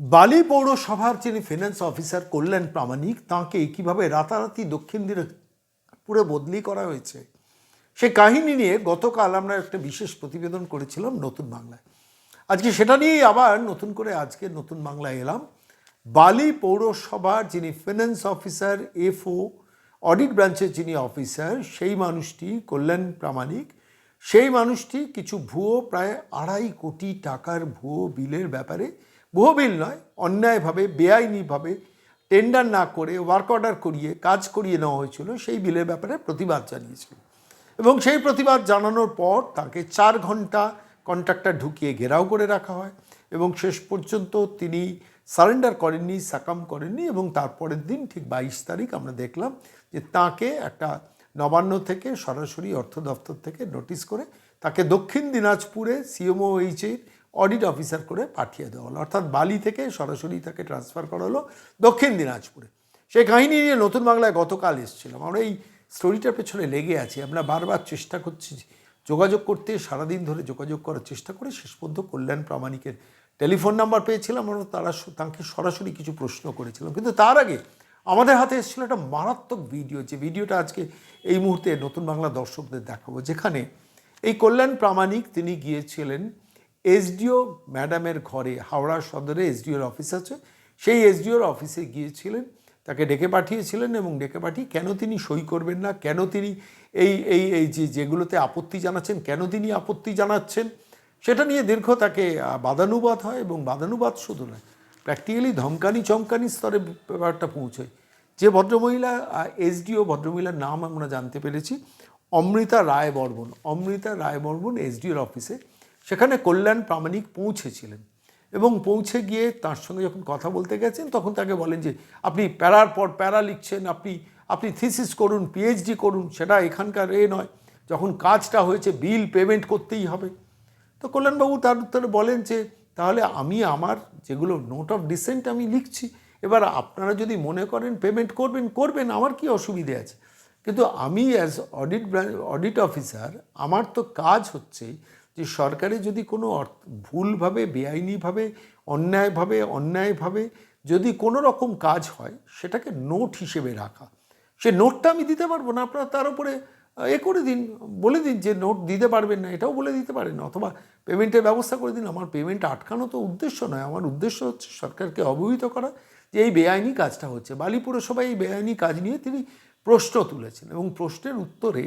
বালি পৌরসভার যিনি ফিনান্স অফিসার কল্যাণ প্রামাণিক, তাঁকে কীভাবে রাতারাতি দক্ষিণ দিনাজপুরে বদলি করা হয়েছে, সে কাহিনী নিয়ে গতকাল আমরা একটা বিশেষ প্রতিবেদন করেছিলাম নতুন বাংলায়। আজকে সেটা নিয়েই আবার নতুন করে আজকে নতুন বাংলায় এলাম। বালি পৌরসভার যিনি ফিনান্স অফিসার এফও অডিট ব্রাঞ্চের যিনি অফিসার সেই মানুষটি কল্যাণ প্রামাণিক, সেই মানুষটি কিছু ভুয়ো প্রায় আড়াই কোটি টাকার ভুয়ো বিলের ব্যাপারে ভুয়ো বিল নয়, অন্যায়ভাবে, বেআইনিভাবে টেন্ডার না করে ওয়ার্ক অর্ডার করিয়ে, কাজ করিয়ে নেওয়া হয়েছিল, সেই বিলের ব্যাপারে প্রতিবাদ জানিয়েছিল। এবং সেই প্রতিবাদ জানানোর পর তাকে চার ঘণ্টা কন্ট্রাক্টর ঢুকিয়ে ঘেরাও করে রাখা হয় এবং শেষ পর্যন্ত তিনি সারেন্ডার করেননি, সাকাম করেননি এবং তারপরের দিন ঠিক বাইশ তারিখ আমরা দেখলাম যে তাকে একটা নবান্ন থেকে সরাসরি অর্থ দপ্তর থেকে নোটিশ করে তাকে দক্ষিণ দিনাজপুরে সিএমওএইচের অডিট অফিসার করে পাঠিয়ে দেওয়া হলো। অর্থাৎ বালি থেকে সরাসরি তাকে ট্রান্সফার করা হলো দক্ষিণ দিনাজপুরে। সেই কাহিনী নিয়ে নতুন বাংলায় গতকাল এসেছিলাম। আমরা এই স্টোরিটার পেছনে লেগে আছি। আমরা বারবার চেষ্টা করছি যোগাযোগ করতে, সারাদিন ধরে যোগাযোগ করার চেষ্টা করে শেষ পর্যন্ত কল্যাণ প্রামাণিকের টেলিফোন নাম্বার পেয়েছিলাম আমরা তারা তাকে সরাসরি কিছু প্রশ্ন করেছিলাম। কিন্তু তার আগে আমাদের হাতে এসেছিল একটা মারাত্মক ভিডিও যে ভিডিওটা আজকে এই মুহূর্তে নতুন বাংলা দর্শকদের দেখাবো। যেখানে এই কল্যাণ প্রামাণিক তিনি গিয়েছিলেন এসডিও ম্যাডামের ঘরে, হাওড়া সদরে এসডিওর অফিস আছে। সেই এসডিওর অফিসে গিয়েছিলেন, তাকে ডেকে পাঠিয়েছিলেন এবং ডেকে পাঠিয়ে কেন তিনি সই করবেন না, কেন তিনি এই এই এই যে যেগুলোতে আপত্তি জানাচ্ছেন, কেন তিনি আপত্তি জানাচ্ছেন, সেটা নিয়ে দীর্ঘ তাকে বাদানুবাদ হয় এবং বাদানুবাদ শুধু নয়, প্র্যাকটিক্যালি ধমকানি চমকানি স্তরে ব্যাপারটা পৌঁছয়। যে ভদ্রমহিলা এসডিও ভদ্রমহিলার নাম আমরা জানতে পেরেছি, অমৃতা রায় বর্মন অমৃতা রায় বর্মন এসডিওর অফিসে সেখানে কল্যাণ প্রামাণিক পৌঁছেছিলেন এবং পৌঁছে গিয়ে তার সঙ্গে যখন কথা বলতে গেছেন, তখন তাকে বলেন যে, আপনি প্যারার পর প্যারা লিখছেন, আপনি আপনি থিসিস করুন পিএইচডি করুন, সেটা এখানকার এ নয়। যখন কাজটা হয়েছে, বিল পেমেন্ট করতেই হবে। তো কল্যাণবাবু তার উত্তরে বলেন যে, তাহলে আমি আমার যেগুলো নোট অফ ডিসেন্ট আমি লিখছি, এবার আপনারা যদি মনে করেন পেমেন্ট করবেন করবেন, আমার কি অসুবিধে আছে? কিন্তু আমি অ্যাজ অডিট অডিট অফিসার আমার তো কাজ হচ্ছে যে সরকারে যদি কোনো অর্থ, ভুলভাবে, বেআইনিভাবে, অন্যায়ভাবে অন্যায়ভাবে যদি কোনো রকম কাজ হয়, সেটাকে নোট হিসেবে রাখা। সে নোটটা আমি দিতে পারব না, আপনারা তার উপরে, এ করে দিন, বলে দিন যে নোট দিতে পারবেন না, এটাও বলে দিতে পারেন। অথবা পেমেন্টের ব্যবস্থা করে দিন, আমার পেমেন্ট আটকানো তো উদ্দেশ্য নয়, আমার উদ্দেশ্য হচ্ছে সরকারকে অবহিত করা যে এই বেআইনি কাজটা হচ্ছে। বালি পুরসভায় এই বেআইনি কাজ নিয়ে তিনি প্রশ্ন তুলেছেন এবং প্রশ্নের উত্তরে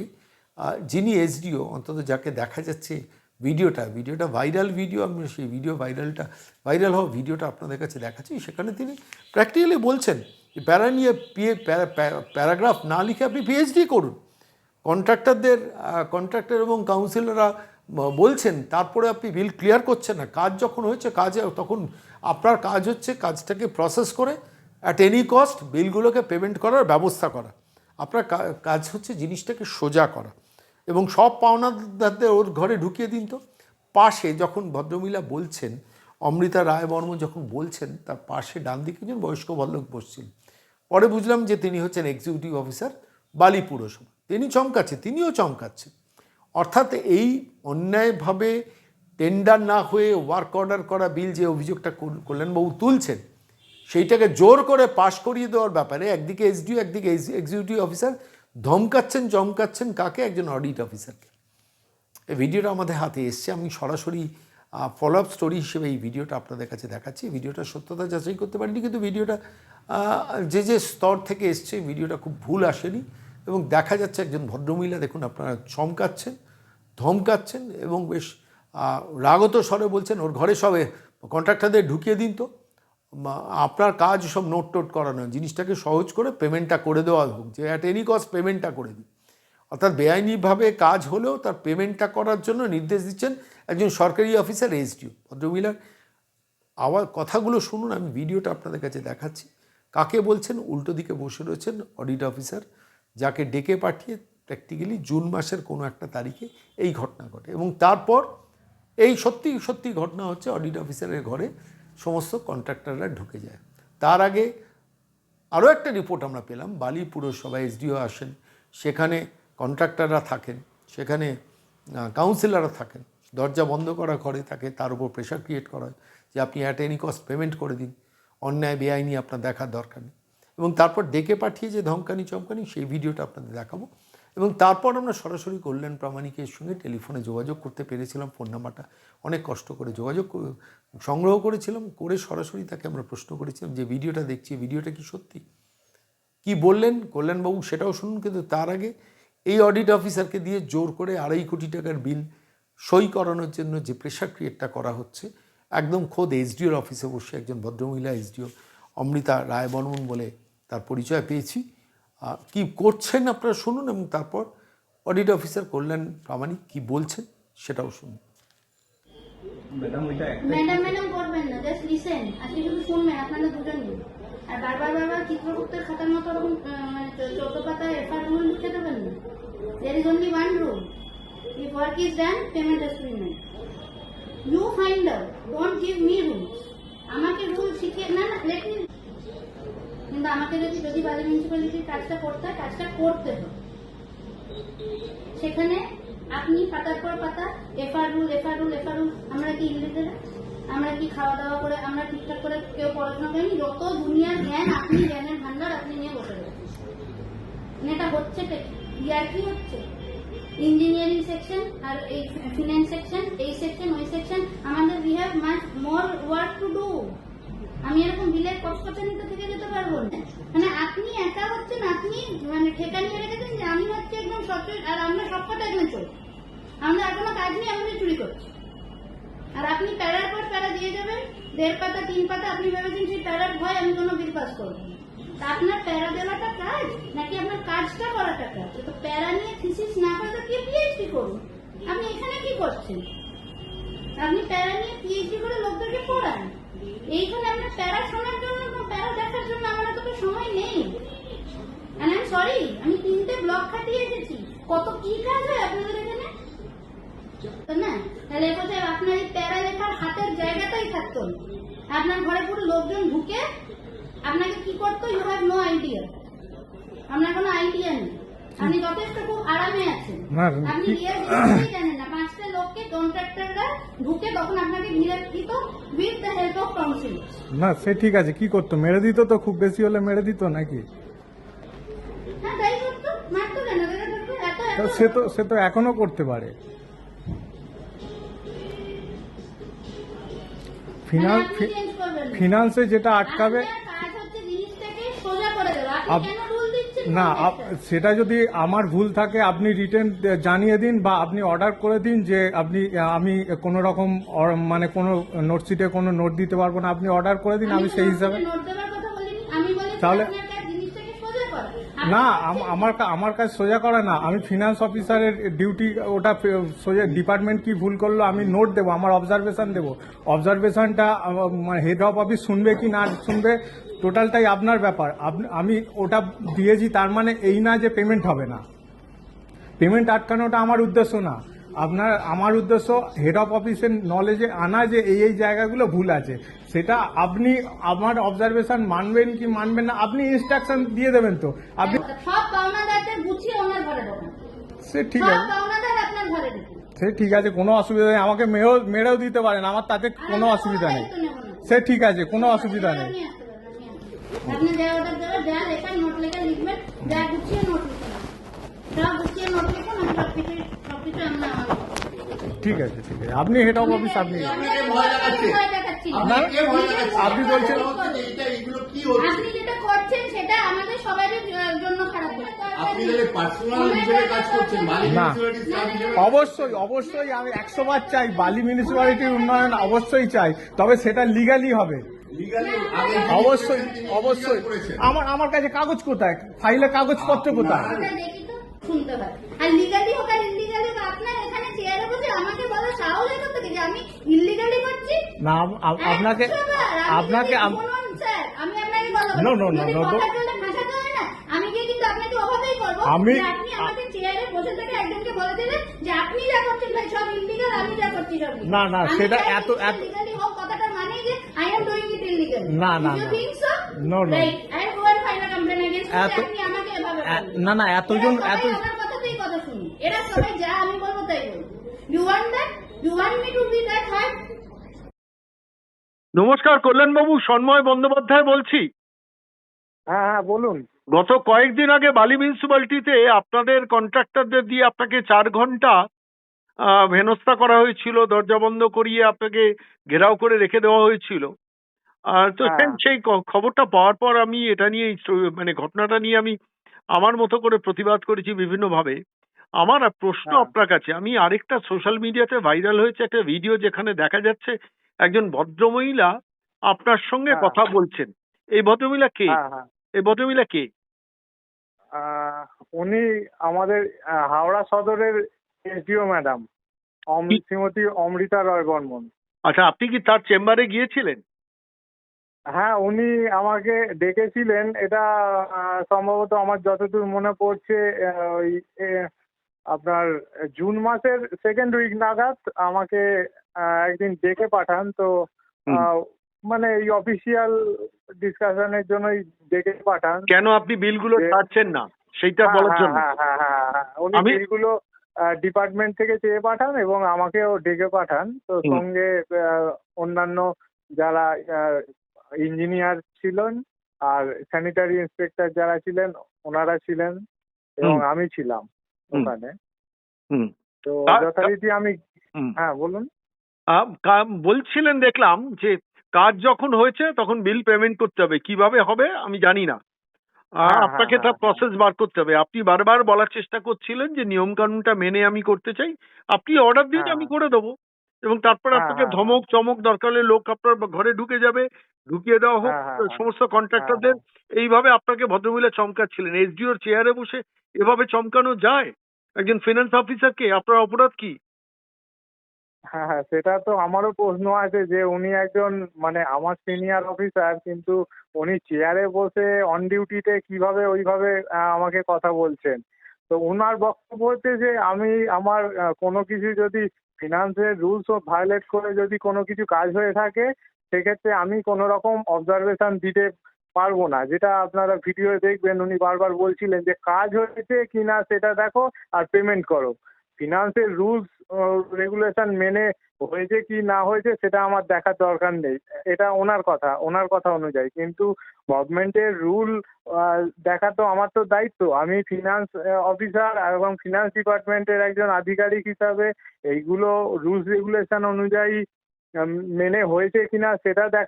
যিনি এসডিও, অন্তত যাকে দেখা যাচ্ছে ভিডিওটা ভিডিওটা ভাইরাল ভিডিও, আমি সেই ভিডিও ভাইরালটা, ভাইরাল হওয়া ভিডিওটা আপনাদের কাছে দেখাচ্ছি। সেখানে তিনি প্র্যাকটিক্যালি বলছেন যে প্যারা নিয়ে প্যারাগ্রাফ না লিখে আপনি পিএইচডি করুন। কন্ট্রাক্টরদের কন্ট্রাক্টর এবং কাউন্সিলররা বলছেন, তারপরে আপনি বিল ক্লিয়ার করছেন না। কাজ যখন হয়েছে, কাজে, তখন আপনার কাজ হচ্ছে কাজটাকে প্রসেস করে অ্যাট এনি কস্ট বিলগুলোকে পেমেন্ট করার ব্যবস্থা করা। আপনার কাজ হচ্ছে জিনিসটাকে সোজা করা। এবং সব পাওনাদারদের ওর ঘরে ঢুকিয়ে দিন তো। পাশে যখন ভদ্রমহিলা বলছেন, অমৃতা রায় বর্ম যখন বলছেন, তার পাশে ডান দিকে একজন বয়স্ক ভদ্রলোক বসছেন। পরে বুঝলাম যে তিনি হচ্ছেন এক্সিকিউটিভ অফিসার বালি পুরসভা। তিনি চমকাচ্ছে, তিনিও চমকাচ্ছেন অর্থাৎ এই অন্যায়ভাবে টেন্ডার না হয়ে ওয়ার্ক অর্ডার করা বিল যে অভিযোগটা কল- কল্যাণবাবু তুলছেন, সেইটাকে জোর করে পাশ করিয়ে দেওয়ার ব্যাপারে একদিকে এসডিও একদিকে এক্সিকিউটিভ অফিসার ধমকাচ্ছেন, চমকাচ্ছেন কাকে? একজন অডিট অফিসারকে এই ভিডিওটা আমাদের হাতে এসছে। আমি সরাসরি ফলো আপ স্টোরি হিসেবে এই ভিডিওটা আপনাদের কাছে দেখাচ্ছি। ভিডিওটা সত্যতা যাচাই করতে পারিনি, কিন্তু ভিডিওটা যে যে স্তর থেকে এসছে ভিডিওটা খুব ভুল আসেনি এবং দেখা যাচ্ছে একজন ভদ্রমহিলা, দেখুন আপনারা চমকাচ্ছেন, ধমকাচ্ছেন এবং বেশ রাগত স্বরে বলছেন, ওর ঘরে সবে কন্ট্রাক্টরদের ঢুকিয়ে দিন তো। আপনার কাজ সব নোট টোট করানো জিনিসটাকে সহজ করে পেমেন্টটা করে দেওয়া হোক, যে অ্যাট এনি কস্ট পেমেন্টটা করে দিন অর্থাৎ বেআইনিভাবে কাজ হলেও তার পেমেন্টটা করার জন্য নির্দেশ দিচ্ছেন একজন সরকারি অফিসার এসডিও ভদ্রমহিলার। আবার কথাগুলো শুনুন, আমি ভিডিওটা আপনাদের কাছে দেখাচ্ছি। কাকে বলছেন? উল্টো দিকে বসে রয়েছেন অডিট অফিসার যাকে ডেকে পাঠিয়ে প্র্যাকটিক্যালি জুন মাসের কোনো একটা তারিখে এই ঘটনা ঘটে। এবং তারপর এই সত্যি সত্যি ঘটনা হচ্ছে অডিট অফিসারের ঘরে সমস্ত কন্ট্রাক্টররা ঢুকে যায়। তার আগে আরও একটা রিপোর্ট আমরা পেলাম, বালি পুরসভায় এসডিও আসেন, সেখানে কন্ট্রাক্টররা থাকেন, সেখানে কাউন্সিলররা থাকেন। দরজা বন্ধ করা ঘরে তাকে তার উপর প্রেশার ক্রিয়েট করা হয় যে আপনি অ্যাট এনি কস্ট পেমেন্ট করে দিন, অন্যায়, বেআইনি আপনার দেখার দরকার নেই। এবং তারপর ডেকে পাঠিয়ে যে ধমকানি চমকানি সেই ভিডিওটা আপনাদের দেখাবো। এবং তারপর আমরা সরাসরি কল্যাণ প্রামাণিকের সঙ্গে টেলিফোনে যোগাযোগ করতে পেরেছিলাম, ফোন নাম্বারটা অনেক কষ্ট করে যোগাযোগ সংগ্রহ করেছিলাম, করে সরাসরি তাকে আমরা প্রশ্ন করেছিলাম যে, ভিডিওটা দেখছি, ভিডিওটা কি সত্যি? কি বললেন? কল্যাণবাবু সেটাও শুনুন, কিন্তু তার আগে এই অডিট অফিসারকে দিয়ে জোর করে আড়াই কোটি টাকার বিল সই করানোর জন্য যে প্রেশার ক্রিয়েটটা করা হচ্ছে, একদম খোদ এসডিওর অফিসে বসে একজন ভদ্রমহিলা এসডিও অমৃতা রায় বর্মন বলে তার পরিচয় পেয়েছি। কি করছেন আপনারা শুনুন এবং তারপর অডিট অফিসার কল্যাণ প্রামাণিক কি বলছেন সেটাও শুনুন। ম্যাডাম ওইটা ম্যাডাম ম্যাডাম করবেন না জাস্ট লিসেন আজকে শুধু শুনবেন আপনারা দুজনই আর বারবার বারবার চিত্রগুপ্তের খাতার মতো ওরকম আহ, মানে চৌ- চৌদ্দ পাতায় এফআইআর রুল লিখে দেবেন না। There is only one rule if work is done payment is payment you find out don't give me rules আমাকে রুল শিখিয়ে না না লেট মি কিন্তু আমাকে যদি বালি মিউনিসিপ্যালিটির কাজটা করতে হয়, কাজটা করতে হবে। সেখানে আপনি পাতার পর পাতা FR rule FR rule FR rule আমরা কি ইংরেজের আমরা কি খাওয়া দাওয়া করে, আমরা ঠিকঠাক করে কেউ পড়াশোনা করিনি? যত দুনিয়ার জ্ঞান আপনি, জ্ঞানের ভান্ডার আপনি নিয়ে বসে রয়েছেন। এটা হচ্ছে ইয়ার কি হচ্ছে। ইঞ্জিনিয়ারিং সেকশন আর এই ফিনান্স সেকশন এই সেকশন ওই সেকশন আমাদের we have much more work to do আমি এরকম বিলের কচকচানিতে থেকে যেতে পারব না। মানে আপনি একা হচ্ছেন, আপনি মানে ঠেকা নিয়ে রেখেছেন যে আমি হচ্ছে একদম সচেত আর আমরা সবকটা একদম চোর। আমরা এখনও কাজ নিয়ে আমাদের চুরি করছি। আর আপনি প্যারার পর প্যারা দিয়ে যাবেন, দেড় পাতা, তিন পাতা, আপনি ভেবেছেন সেই প্যারার ভয় আমি কোনো বিল পাস করব। তা আপনার প্যারা দেওয়াটা কাজ, নাকি আপনার কাজটা করাটা কাজ? তো প্যারা নিয়ে থিসিস না করে তো কি পিএইচডি করুন আপনি এখানে কি করছেন? আপনি প্যারা নিয়ে পিএইচডি করে লোকদেরকে পড়ান। এইখানে আপনার প্যারা শোনার জন্য প্যারা দেখার জন্য আমার এত সময় নেই। আই এম সরি আমি তিনটে ব্লক খাটিয়ে এসেছি। কত কি কাজ হয় আপনাদের এখানে? তো না তাহলে কোথায় আপনার এই প্যারা লেখার হাতের জায়গাটাই থাকতো। আপনার ঘরে পুরো লোকজন ঢুকে আপনাকে কি করতো? ইউ হ্যাভ নো আইডিয়া আপনার কোনো আইডিয়া নেই। আপনি যথেষ্ট খুব আরামে আছেন। আপনি জানেন কন্ট্রাক্টররা ঢুকে তখন আপনাকে ঘিরে দিত with the help of council না সে ঠিক আছে কি করতো? মেরে দিত তো? খুব বেশি হলে মেরে দিত নাকি? হ্যাঁ তাই করতো। মারতো কেন? এত এত তো সে তো সে তো এখনও করতে পারে। ফিনান্স মানে। ফিনান্সে যেটা আটকাবে কাজ হচ্ছে জিনিসটাকে সোজা করে দেওয়া। আপনি কেন না আপ- সেটা যদি আমার ভুল থাকে আপনি রিটার্ন জানিয়ে দিন বা আপনি অর্ডার করে দিন যে আপনি আমি কোনো রকম মানে কোনো নোটশিটে কোনো নোট দিতে পারব না। আপনি অর্ডার করে দিন আমি সেই হিসাবে নোট তাহলে- আপনার কাজ জিনিসটাকে সোজা করা। না আমার আমার কাজ সোজা করা না। আমি ফিনান্স অফিসারের ডিউটি ওটা সোজা ডিপার্টমেন্ট কি ভুল করল আমি নোট দেবো, আমার অবজারভেশন দেবো। অবজারভেশনটা হেড অফ অফিস শুনবে কি না শুনবে টোটালটাই আপনার ব্যাপার। আমি ওটা দিয়েছি, তার মানে এই না যে পেমেন্ট হবে না। পেমেন্ট আটকানোটা আমার উদ্দেশ্য না। আপনার আমার উদ্দেশ্য হেড অফ অফিসের নলেজে আনা যে এই এই জায়গাগুলো ভুল আছে। সেটা আপনি আমার অবজারভেশন মানবেন কি মানবেন না আপনি ইনস্ট্রাকশন দিয়ে দেবেন তো। আপনি সব পাওনাদারদের গুছিয়ে ওনার ঘরে। সে ঠিক আছে। আপনার ঘরে সে ঠিক আছে কোনো অসুবিধা নেই। আমাকে মেয়েও মেরেও দিতে পারেন আমার তাতে কোনো অসুবিধা নেই। সে ঠিক আছে কোনো অসুবিধা নেই। আপনি যা অর্ডার দেবেন যা লেখা নোট লেখা লিখবেন যা গুছিয়ে নোট লিখবেন ঠিক আছে ঠিক আছে। আপনি হেড অফ অফিস আপনি? আপনি বলছেন- হচ্ছে যে এটা এগুলো কি হচ্ছে? আপনি যেটা করছেন সেটা আমাদের সবারই জন্য খারাপ হচ্ছে। আপনি তাহলে পার্সোনাল হিসেবে কাজ করছেন মালিক না। মিউনিসিপ্যালিটির স্টাফ হিসেবে অবশ্যই অবশ্যই আমি একশো বার চাই বালি মিউনিসিপ্যালিটির উন্নয়ন অবশ্যই চাই তবে সেটা লিগালি হবে। অবশ্যই অবশ্যই। আমার আমার কাছে কাগজ কোথায়? ফাইলে কাগজপত্র কোথায়? শুনতে হয় আর লিগালি হোক আর ইলিগালি হোক আপনার এখানে চেয়ারে বসে আমাকে বলা সাহস হয় থেকে যে আমি ইলিগালি করছি না আপ- আপ- আপনাকে আপনাকে স্যার, আমি আপনাকে বলব চলে ভাষাতে হয় না, আমি গিয়ে কিন্তু আপনাকে অভাবেই করব আমি- আপনি আমাকে চেয়ারে বসে থেকে একজনকে বলে দিলেন যে আপনি যা করছেন ভাই সব ইলিগাল আমি যা করছি সব। না, না, সেটা এত- এত- legally হোক কথাটা মানে যে I am doing it illegal না, না, না। No, no. Right I go and file a complaint না না এতজন এত সবাই কথা শুনি। এরা সবাই যা আমি বলব তাই বলব you want that you want me to be that hard নমস্কার কল্যাণবাবু সন্ময় বন্দ্যোপাধ্যায় বলছি। হ্যাঁ হ্যাঁ বলুন। গত কয়েকদিন আগে বালি মিউনিসিপ্যালিটিতে আপনাদের কন্ট্রাক্টরদের দিয়ে আপনাকে চার ঘণ্টা হেনস্থা করা হয়েছিল দরজা বন্ধ করিয়ে আপনাকে ঘেরাও করে রেখে দেওয়া হয়েছিল। আর তো হ্যাঁ। সেই- সেই খবরটা পাওয়ার পর আমি এটা নিয়ে মানে ঘটনাটা নিয়ে আমি আমার মতো করে প্রতিবাদ করেছি বিভিন্নভাবে। আমার প্রশ্ন হ্যাঁ। আপনার কাছে আমি আরেকটা সোশ্যাল মিডিয়াতে ভাইরাল হয়েছে একটা ভিডিও যেখানে দেখা যাচ্ছে একজন ভদ্রমহিলা আপনার সঙ্গে হ্যাঁ। কথা বলছেন। এই ভদ্রমহিলা কে? হ্যাঁ এই ভদ্রমহিলা কে? উনি আমাদের হাওড়া সদরের এসডিও ম্যাডাম শ্রীমতী অমৃতা রয় বর্মন। আচ্ছা আপনি কি তার চেম্বারে গিয়েছিলেন? হ্যাঁ উনি আমাকে ডেকেছিলেন। এটা সম্ভবত আমার যতদূর মনে পড়ছে ওই আপনার জুন মাসের সেকেন্ড উইক নাগাদ আমাকে একদিন ডেকে পাঠান। তো মানে এই অফিসিয়াল ডিসকাশনের জন্যই ডেকে পাঠান। কেন আপনি বিলগুলো ছাড়ছেন না? সেইটা হ্যাঁ, বলার হ্যাঁ, জন্য। হ্যাঁ, হ্যাঁ, হ্যাঁ, হ্যাঁ। উনি বিলগুলো ডিপার্টমেন্ট থেকে চেয়ে পাঠান এবং আমাকেও ডেকে পাঠান। তো সঙ্গে অন্যান্য যারা ইঞ্জিনিয়ার ছিলেন আর স্যানিটারি ইন্সপেক্টর যারা ছিলেন ওনারা ছিলেন এবং আমি ছিলাম ওখানে। তো যথারীতি আমি হ্যাঁ বলুন। বলছিলেন দেখলাম যে কাজ যখন হয়েছে তখন বিল পেমেন্ট করতে হবে। কীভাবে হবে আমি জানি না। আহ, হ্যাঁ, আপনাকে হ্যাঁ, তার হ্যাঁ। প্রসেস বার করতে হবে। আপনি বারবার বলার চেষ্টা করছিলেন যে নিয়ম কানুনটা মেনে আমি করতে চাই। আপনি অর্ডার দিন হ্যাঁ, আমি হ্যাঁ। করে দেবো। এবং তারপর হ্যাঁ, আপনাকে হ্যাঁ, ধমক চমক দরকার হলে লোক আপনার ঘরে ঢুকে যাবে ঢুকিয়ে দেওয়া হোক হ্যাঁ। সমস্ত কন্ট্রাক্টরদের এইভাবে আপনাকে ভদ্রমহিলা চমকাচ্ছিলেন। এসডিওর চেয়ারে বসে এভাবে চমকানো যায়? একজন ফিনান্স অফিসারকে আপনার অপরাধ কি? হ্যাঁ হ্যাঁ সেটা তো আমারও প্রশ্ন আছে যে উনি একজন মানে আমার সিনিয়র অফিসার কিন্তু উনি চেয়ারে বসে অন ডিউটিতে কীভাবে ওইভাবে আমাকে কথা বলছেন। তো ওনার বক্তব্য হচ্ছে যে আমি আমার কোনো কিছু যদি ফিনান্সের রুলস ও ভায়োলেট করে যদি কোনো কিছু কাজ হয়ে থাকে, সেক্ষেত্রে আমি কোনো রকম অবজারভেশন দিতে পারব না। যেটা আপনারা ভিডিও দেখবেন, উনি বারবার বলছিলেন যে, কাজ হয়েছে কি না সেটা দেখো আর পেমেন্ট করো। ফিনান্সের রুলস রেগুলেশন মেনে হয়েছে কি না হয়েছে সেটা আমার দেখার দরকার নেই। এটা ওনার কথা ওনার কথা অনুযায়ী। কিন্তু গভর্নমেন্টের রুল দেখা তো আমার তো দায়িত্ব। আমি ফিনান্স অফিসার এবং ফিনান্স ডিপার্টমেন্টের একজন আধিকারিক হিসাবে এইগুলো রুলস রেগুলেশন অনুযায়ী মেনে হয়েছে কিনা সেটা দেখ,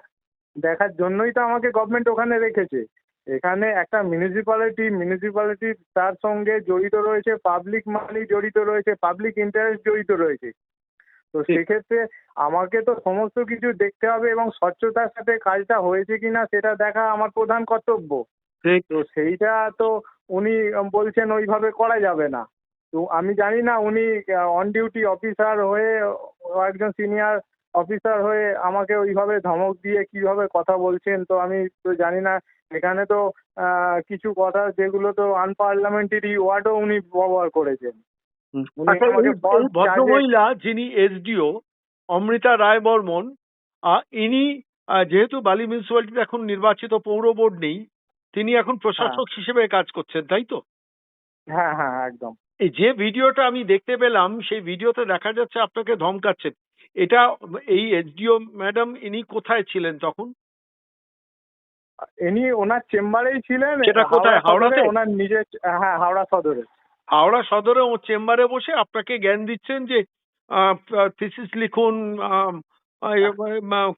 দেখার জন্যই তো আমাকে গভর্নমেন্ট ওখানে রেখেছে। এখানে একটা মিউনিসিপ্যালিটি মিউনিসিপ্যালিটি তার সঙ্গে জড়িত রয়েছে পাবলিক মানি জড়িত রয়েছে পাবলিক ইন্টারেস্ট জড়িত রয়েছে। তো সেক্ষেত্রে আমাকে তো সমস্ত কিছু দেখতে হবে এবং স্বচ্ছতার সাথে কাজটা হয়েছে কিনা সেটা দেখা আমার প্রধান কর্তব্য। তো সেইটা তো উনি বলছেন ওইভাবে করা যাবে না। তো আমি জানি না উনি অন ডিউটি অফিসার হয়ে একজন সিনিয়র অফিসার হয়ে আমাকে ওইভাবে ধমক দিয়ে কীভাবে কথা বলছেন তো আমি তো জানি না। এখানে তো আহ, কিছু কথা যেগুলো তো আনপার্লামেন্টারি ওয়ার্ডও উনি ব্যবহার করেছেন। আচ্ছা, ভদ্রমহিলা যিনি এসডিও অমৃতা রায় বর্মন ইনি যেহেতু বালি মিউনিসিপ্যালিটিতে এখন নির্বাচিত পৌর বোর্ড নেই তিনি এখন প্রশাসক হিসেবে কাজ করছেন তাই তো? হ্যাঁ হ্যাঁ একদম। যে ভিডিওটা আমি দেখতে পেলাম সেই ভিডিওতে দেখা যাচ্ছে আপনাকে ধমকাচ্ছেন এটা এই এসডিও ম্যাডাম ইনি কোথায় ছিলেন তখন ইনি ওনার চেম্বারেই ছিলেন সেটা কোথায়? হাওড়া সদরে, হাওড়াতে? ওনার নিজের হ্যাঁ হাওড়া সদরে হাওড়া সদরে ও চেম্বারে বসে আপনাকে জ্ঞান দিচ্ছেন যে থিসিস লিখুন আহ,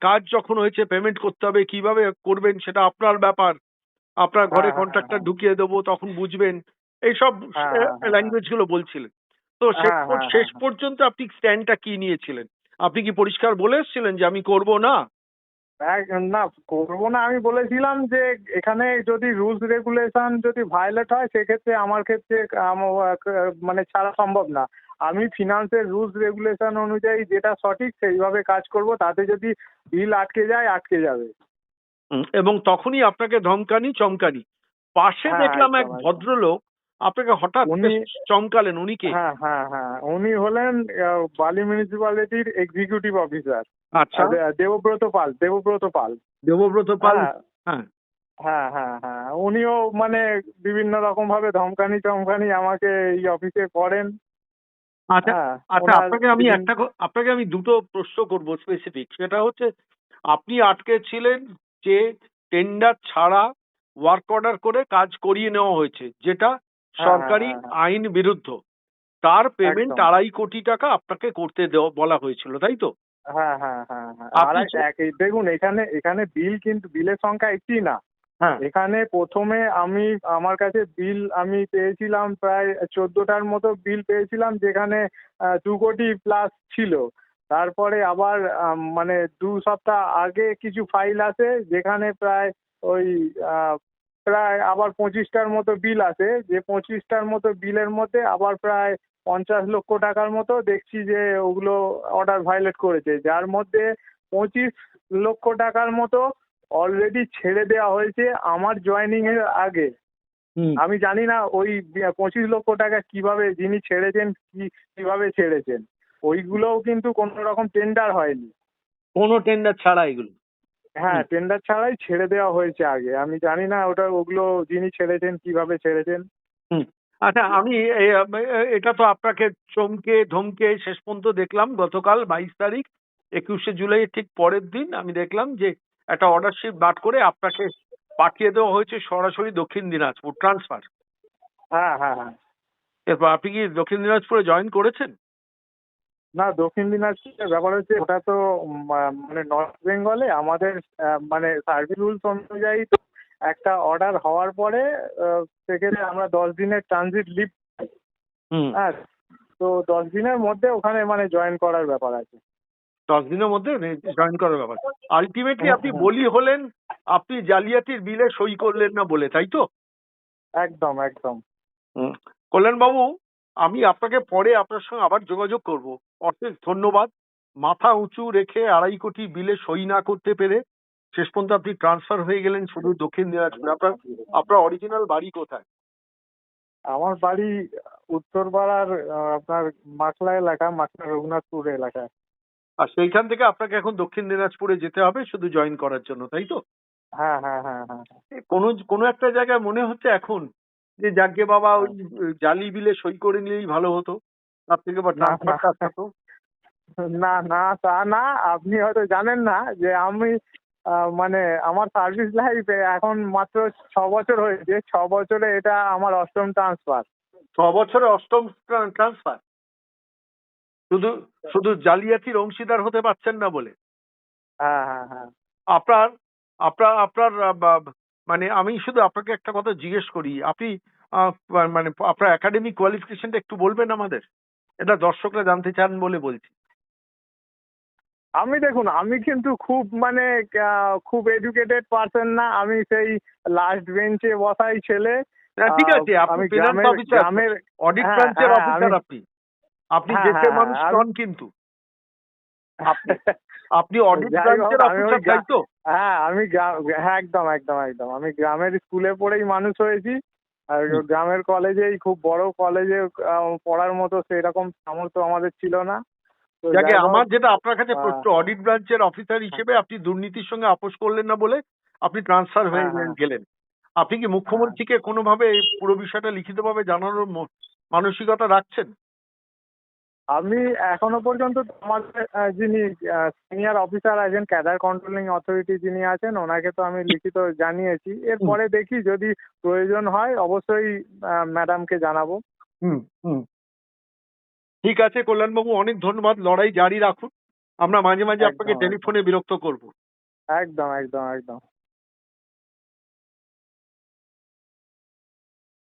কাজ যখন হয়েছে পেমেন্ট করতে হবে কীভাবে করবেন সেটা আপনার ব্যাপার আপনার ঘরে হ্যাঁ, কন্ট্রাক্টর হ্যাঁ। ঢুকিয়ে দেবো তখন বুঝবেন এইসব হ্যাঁ, হ্যাঁ, হ্যাঁ। ল্যাঙ্গুয়েজগুলো বলছিলেন তো শেষ হ্যাঁ, পর- হ্যাঁ, শেষ হ্যাঁ। পর্যন্ত আপনি স্ট্যান্ডটা কি নিয়েছিলেন আপনি কি পরিষ্কার বলে এসেছিলেন যে আমি করব না? না করব না আমি বলেছিলাম যে এখানে যদি রুলস রেগুলেশন যদি ভায়োলেট হয় সেক্ষেত্রে আমার ক্ষেত্রে মানে ছাড়া সম্ভব না। আমি ফিনান্সের রুলস রেগুলেশন অনুযায়ী যেটা সঠিক সেইভাবে কাজ করব তাতে যদি বিল আটকে যায় আটকে যাবে। এবং তখনই আপনাকে ধমকানি চমকানি। পাশে হ্যাঁ, দেখলাম এক। ভদ্রলোক আপনাকে হঠাৎ উনি- চমকালেন উনি কে? হ্যাঁ হ্যাঁ হ্যাঁ উনি হলেন বালি মিউনিসিপ্যালিটির এক্সিকিউটিভ অফিসার আচ্ছা। দেবব্রত পাল দেবব্রত পাল। দেবব্রত পাল? হ্যাঁ, হ্যাঁ। হ্যাঁ হ্যাঁ হ্যাঁ। উনিও মানে বিভিন্ন রকম ভাবে ধমকানি চমকানি আমাকে এই অফিসে করেন। আচ্ছা হ্যাঁ, আচ্ছা আপনাকে আমি একটা আপনাকে আমি দুটো প্রশ্ন করব স্পেসিফিক সেটা হচ্ছে আপনি আটকে ছিলেন যে টেন্ডার ছাড়া ওয়ার্ক অর্ডার করে কাজ করিয়ে নেওয়া হয়েছে যেটা সরকারি হ্যাঁ, হ্যাঁ। আইন বিরুদ্ধ। তার পেমেন্ট আড়াই কোটি টাকা আপনাকে করতে দেওয়া বলা হয়েছিল তাই তো? হ্যাঁ হ্যাঁ হ্যাঁ হ্যাঁ। দেখুন এখানে এখানে বিল কিন্তু বিলের সংখ্যা একটি না। হ্যাঁ। এখানে প্রথমে আমি আমার কাছে বিল আমি পেয়েছিলাম প্রায় চোদ্দটার মতো বিল পেয়েছিলাম যেখানে দু কোটি প্লাস ছিল। তারপরে আবার মানে দু সপ্তাহ আগে কিছু ফাইল আছে যেখানে প্রায় ওই আহ, প্রায় আবার পঁচিশটার মতো বিল আছে যে পঁচিশটার মতো বিলের মধ্যে আবার প্রায় পঞ্চাশ লক্ষ টাকার মতো দেখছি যে ওগুলো অর্ডার ভায়োলেট করেছে। যার মধ্যে পঁচিশ লক্ষ টাকার মতো অলরেডি ছেড়ে দেওয়া হয়েছে আমার জয়েনিং এর আগে। আমি জানি না ওই পঁচিশ লক্ষ টাকা কীভাবে যিনি ছেড়েছেন কি কীভাবে ছেড়েছেন। ওইগুলোও কিন্তু কোনো রকম টেন্ডার হয়নি। কোনো টেন্ডার ছাড়া এগুলো। হ্যাঁ। টেন্ডার ছাড়াই ছেড়ে দেওয়া হয়েছে আগে। আমি জানি না ওটা ওগুলো যিনি ছেড়েছেন কীভাবে ছেড়েছেন। হুম। আচ্ছা আমি এটা তো আপনাকে চমকে ধমকে শেষ পর্যন্ত দেখলাম। গতকাল বাইশ তারিখ একুশে জুলাই ঠিক পরের দিন আমি দেখলাম যে একটা অর্ডার শিট বাট করে আপনাকে পাঠিয়ে দেওয়া হয়েছে সরাসরি দক্ষিণ দিনাজপুর ট্রান্সফার হ্যাঁ হ্যাঁ হ্যাঁ। এরপর আপনি কি দক্ষিণ দিনাজপুরে জয়েন করেছেন? না দক্ষিণ দিনাজপুরের ব্যাপার হচ্ছে ওটা তো মানে নর্থ বেঙ্গলে আমাদের মানে সার্ভিস রুলস অনুযায়ী তো একটা অর্ডার হওয়ার পরে সেখানে আমরা দশ দিনের ট্রানজিট লিভ হ্যাঁ তো দশ দিনের মধ্যে ওখানে মানে জয়েন করার ব্যাপার আছে। দশ দিনের মধ্যে জয়েন করার ব্যাপার। আলটিমেটলি আপনি বলি হলেন আপনি জালিয়াতির বিলে সই করলেন না বলে তাই তো? একদম একদম। কল্যাণবাবু আমি আপনাকে পরে আপনার সঙ্গে আবার যোগাযোগ করব। অশেষ ধন্যবাদ। মাথা উঁচু রেখে আড়াই কোটি বিলে সই না করতে পেরে শেষ পর্যন্ত আপনি ট্রান্সফার হয়ে গেলেন শুধু দক্ষিণ দিনাজপুর। আপনার আপনার অরিজিনাল বাড়ি কোথায়? আমার বাড়ি উত্তরপাড়ার আপনার মাকলা এলাকা মাকলা রঘুনাথপুর এলাকায়। আর সেইখান থেকে আপনাকে এখন দক্ষিণ দিনাজপুরে যেতে হবে শুধু জয়েন করার জন্য তাই তো? হ্যাঁ হ্যাঁ হ্যাঁ হ্যাঁ। কোনো কোনো একটা জায়গায় মনে হচ্ছে এখন যে যাকে বাবা ওই জালি বিলে সই করে নিলেই ভালো হতো তার থেকে বা না, না। ট্রান্সফারটা হতো না না তা না আপনি হয়তো জানেন না যে আমি মানে আমার সার্ভিস লাইফ এখন মাত্র ছ বছর হয়েছে ছ বছরে এটা আমার অষ্টম ট্রান্সফার ছ বছরে অষ্টম ট্রান্সফার শুধু শুধু জালিয়াতির অংশীদার হতে পারছেন না বলে? হ্যাঁ হ্যাঁ হ্যাঁ। আপনার আপনার আপনার মানে আমি শুধু আপনাকে একটা কথা জিজ্ঞেস করি আপনি মানে আপনার একাডেমিক কোয়ালিফিকেশনটা একটু বলবেন আমাদের? এটা দর্শকরা জানতে চান বলে বলছি। আমি দেখুন আমি কিন্তু খুব মানে খুব এডুকেটেড পার্সন না। আমি সেই লাস্ট বেঞ্চে বসাই ছেলে। ঠিক আছে আপনি আমি ফিনান্স অফিসার অডিট ব্রাঞ্চের অফিসার আপনি। আপনি হ্যাঁ, দেশের হ্যাঁ, মানুষ নন কিন্তু। আপনি- আপনি অডিট ব্রাঞ্চের অফিসার তাই তো হ্যাঁ আমি হ্যাঁ একদম একদম একদম। আমি গ্রামের স্কুলে পড়েই মানুষ হয়েছি। আর গ্রামের কলেজেই খুব বড় কলেজে পড়ার মতো সেরকম সামর্থ্য আমাদের ছিল না। যাকে আমার যেটা আপনার কাছে প্রশ্ন অডিট ব্রাঞ্চের অফিসার হিসেবে আপনি দুর্নীতির সঙ্গে আপোষ করলেন না বলে আপনি ট্রান্সফার হয়ে হ্যাঁ, হ্যাঁ। গেলেন। আপনি কি মুখ্যমন্ত্রীকে কোনোভাবে এই পুরো বিষয়টা লিখিতভাবে জানানোর মানসিকতা রাখছেন? আমি এখনও পর্যন্ত আমাদের যিনি সিনিয়র অফিসার আছেন ক্যাডার কন্ট্রোলিং অথরিটি যিনি আছেন ওনাকে তো আমি লিখিত জানিয়েছি। এরপরে দেখি যদি প্রয়োজন হয় অবশ্যই ম্যাডামকে জানাব। হুম হুম। ঠিক আছে কল্যাণবাবু অনেক ধন্যবাদ। লড়াই জারি রাখুন। আমরা মাঝে মাঝে আপনাকে টেলিফোনে বিরক্ত করব। একদম একদম একদম।